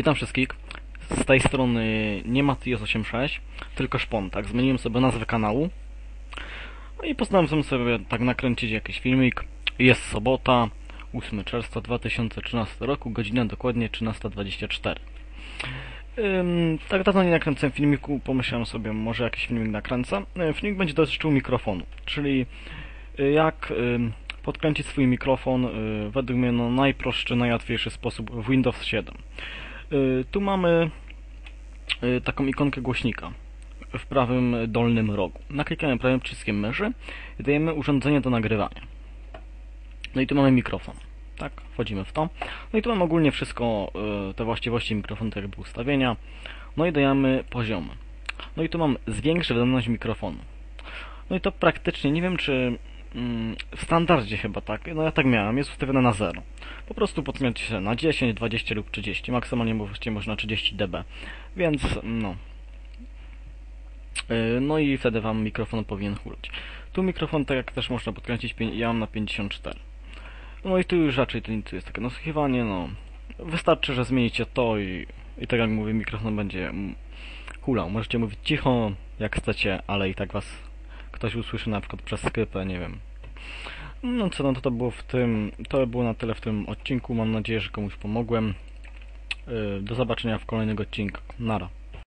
Witam wszystkich. Z tej strony nie Matias86, tylko Szpon, tak? Zmieniłem sobie nazwę kanału. No i postanowiłem sobie tak nakręcić jakiś filmik. Jest sobota, 8 czerwca 2013 roku, godzina dokładnie 13.24. Ym, tak dawno nie nakręcałem filmiku, pomyślałem sobie, może jakiś filmik nakręcę. Filmik będzie dotyczył mikrofonu, czyli y, jak podkręcić swój mikrofon y, według mnie no, najprostszy, najłatwiejszy sposób w Windows 7. Y, Tu mamy y, taką ikonkę głośnika w prawym dolnym rogu. Naklikamy prawym przyciskiem myszy i dajemy urządzenie do nagrywania. No i tu mamy mikrofon. Tak, wchodzimy w to. No i tu mamy ogólnie wszystko, y, te właściwości mikrofonu, tak jakby ustawienia. No i dajemy poziomy. No i tu mam zwiększ wydolność mikrofonu. No i to praktycznie, nie wiem czy w standardzie chyba tak, no ja tak miałem, jest ustawione na 0. Po prostu podkręci się na 10, 20 lub 30, maksymalnie właściwie można 30 dB, więc no. Yy, No i wtedy wam mikrofon powinien hulać. Tu mikrofon, tak jak też można podkręcić, ja mam na 54. No i tu już raczej to nic jest takie nasłuchiwanie, no. Wystarczy, że zmienicie to i, i tak jak mówię, mikrofon będzie mm, hulał. Możecie mówić cicho, jak chcecie, ale i tak was ktoś usłyszy na przykład przez skrypę, nie wiem. No co, no to, to było w tym, to było na tyle w tym odcinku. Mam nadzieję, że komuś pomogłem. Yy, Do zobaczenia w kolejnego odcinku. Nara.